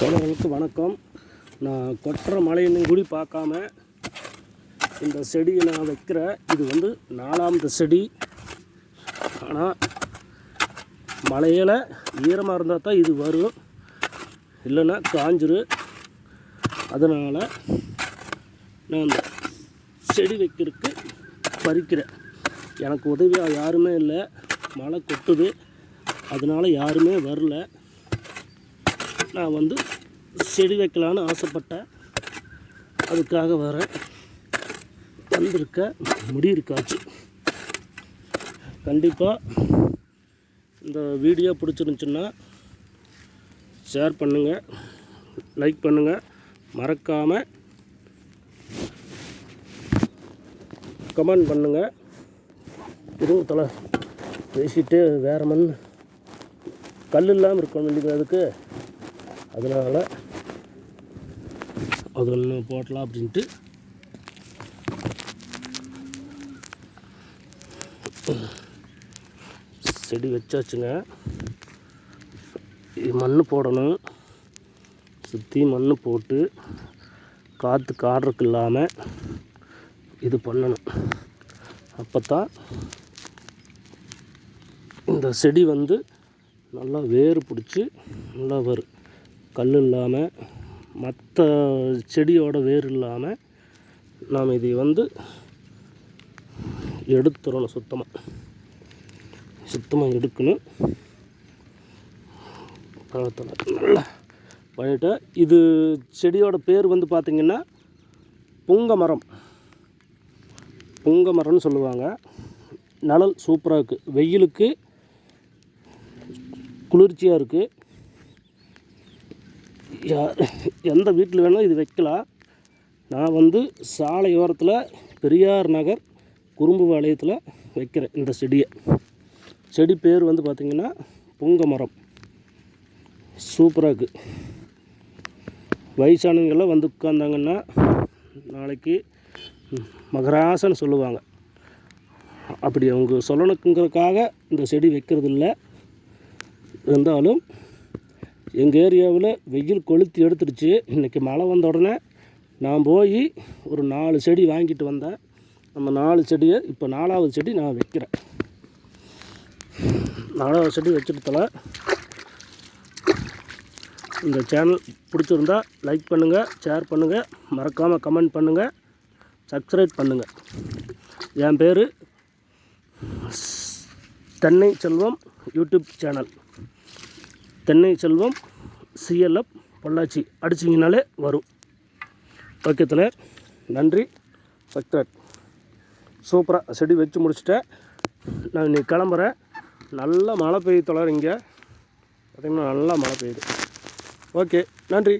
தோழர்களுக்கு வணக்கம். நான் கொட்டுற மழையின்னு கூடி பார்க்காம இந்த செடியை நான் வைக்கிற இது வந்து நாலாவது செடி. ஆனால் மழையில் ஈரமாக இருந்தால் தான் இது வரும். இல்லைன்னா காஞ்சிரு. அதனால் நான் இந்த செடி வைக்கிறதுக்கு பறிக்கிறேன். எனக்கு உதவியாக யாருமே இல்லை. மழை கொட்டுது. அதனால் யாருமே வரல. நான் வந்து செடி வைக்கலான்னு ஆசைப்பட்டேன். அதுக்காக வரேன் வந்திருக்க முடியிருக்காச்சு. கண்டிப்பாக இந்த வீடியோ பிடிச்சிருந்துச்சுன்னா ஷேர் பண்ணுங்கள் லைக் பண்ணுங்கள் மறக்காமல் கமெண்ட் பண்ணுங்கள் இருங்க தலை பேசிட்டு வேறு மண் கல் இல்லாமல் இருக்கணும் இல்லைங்க அதுக்கு அதனால் அது ஒன்று போட்டலாம் அப்படின்ட்டு. செடி வச்சாச்சுங்க. இது மண் போடணும். சுற்றி மண் போட்டு காற்று காடுறதுக்கு இல்லாமல் இது பண்ணணும். அப்போ தான் இந்த செடி வந்து நல்லா வேர் பிடிச்சி நல்லா வரும். கல் இல்லாமல் மற்ற செடியோட வேர் இல்லாமல் நாம் இதை வந்து எடுத்துடணும் சுத்தமாக சுத்தமாக எடுக்கணும். பழத்தில் நல்லா பண்ணிட்டு இது செடியோட பேர் வந்து பார்த்திங்கன்னா புங்க மரம். புங்க மரம்னு சொல்லுவாங்க. நிழல் சூப்பராக இருக்குது வெயிலுக்கு குளிர்ச்சியாக இருக்குது யார் எந்த வீட்டில் வேணாலும் இது வைக்கலாம். நான் வந்து சாலையோரத்தில் பெரியார் நகர் குறும்புபாளையத்தில் வைக்கிறேன் இந்த செடியை. செடி பேர் வந்து பார்த்திங்கன்னா புங்க மரம். சூப்பராக இருக்குது வயசானவங்கெல்லாம் வந்து உட்காந்தாங்கன்னா நாளைக்கு மகராசன்னு சொல்லுவாங்க. அப்படி அவங்க சொல்லணுங்கிறதுக்காக இந்த செடி வைக்கிறது இல்லை இருந்தாலும் எங்கள் ஏரியாவில் வெயில் கொளுத்தி எடுத்துடுச்சு. இன்றைக்கி மழை வந்த உடனே நான் போய் ஒரு நாலு செடி வாங்கிட்டு வந்தேன். நம்ம நாலு செடியை இப்போ நாலாவது செடி நான் வைக்கிறேன். நாலாவது செடி வச்சுட்டல இந்த சேனல் பிடிச்சிருந்தா லைக் பண்ணுங்கள் ஷேர் பண்ணுங்கள் மறக்காமல் கமெண்ட் பண்ணுங்கள் சப்ஸ்கிரைப் பண்ணுங்கள் என் பேர் தென்னை செல்வம் யூடியூப் சேனல் தென்னை செல்வம் சிஎல்எஃப் பொள்ளாச்சி அடிச்சிங்கனாலே வரும். ஓகேத்தில் நன்றி சக்ரட் சூப்பராக செடி வச்சு முடிச்சுட்டேன் நான் இன்னைக்கு கிளம்புறேன். நல்ல மழை பெய்யுது தொடர் இங்கே. பார்த்திங்கன்னா நல்லா மழை பெய்யுது. ஓகே நன்றி.